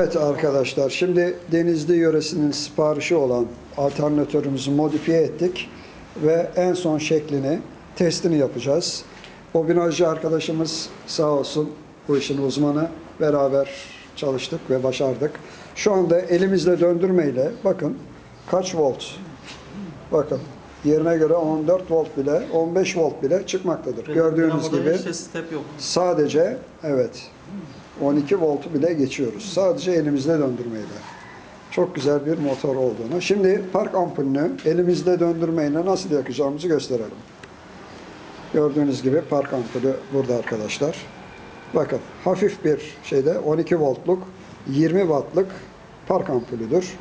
Evet arkadaşlar şimdi Denizli yöresinin siparişi olan alternatörümüzü modifiye ettik ve en son şeklini testini yapacağız. Bobinajcı arkadaşımız sağ olsun bu işin uzmanı beraber çalıştık ve başardık. Şu anda elimizle döndürmeyle bakın kaç volt bakın yerine göre 14 volt bile 15 volt bile çıkmaktadır. Gördüğünüz Dinamoda gibi. Sadece evet 12 voltu bile geçiyoruz. Sadece elimizle döndürmeyle. Çok güzel bir motor olduğunu. Şimdi park ampulünü elimizle döndürmeyle nasıl yakacağımızı gösterelim. Gördüğünüz gibi park ampulü burada arkadaşlar. Bakın hafif bir şeyde 12 voltluk 20 wattlık park ampulüdür.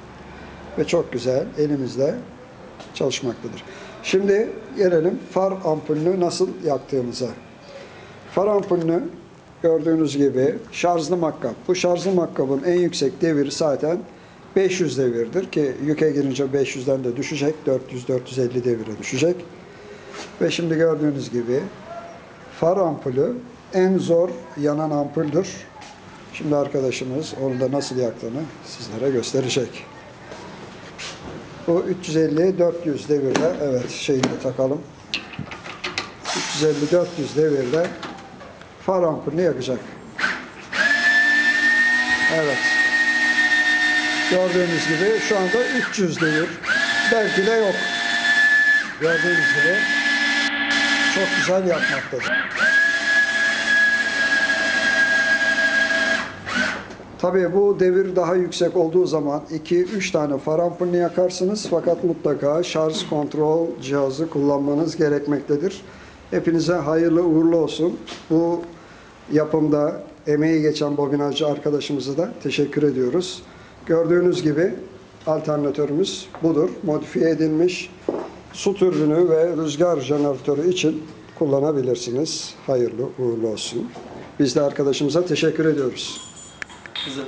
Ve çok güzel elimizle çalışmaktadır. Şimdi gelelim far ampulünü nasıl yaktığımıza. Far ampulünü gördüğünüz gibi şarjlı makkap. Bu şarjlı makkabın en yüksek deviri zaten 500 devirdir ki yüke girince 500'den de düşecek. 400-450 devire düşecek. Ve şimdi gördüğünüz gibi far ampulü en zor yanan ampuldür. Şimdi arkadaşımız onu da nasıl yaktığını sizlere gösterecek. Bu 350-400 devirde evet şeyini takalım. 350-400 devirde far ampulünü yakacak. Evet. Gördüğünüz gibi şu anda 300 devir. Belki de yok. Gördüğünüz gibi çok güzel yakmaktadır. Tabii bu devir daha yüksek olduğu zaman 2-3 tane far ampulünü yakarsınız fakat mutlaka şarj kontrol cihazı kullanmanız gerekmektedir. Hepinize hayırlı uğurlu olsun. Bu yapımda emeği geçen bobinacı arkadaşımıza da teşekkür ediyoruz. Gördüğünüz gibi alternatörümüz budur. Modifiye edilmiş su türbünü ve rüzgar jeneratörü için kullanabilirsiniz. Hayırlı uğurlu olsun. Biz de arkadaşımıza teşekkür ediyoruz. Biz de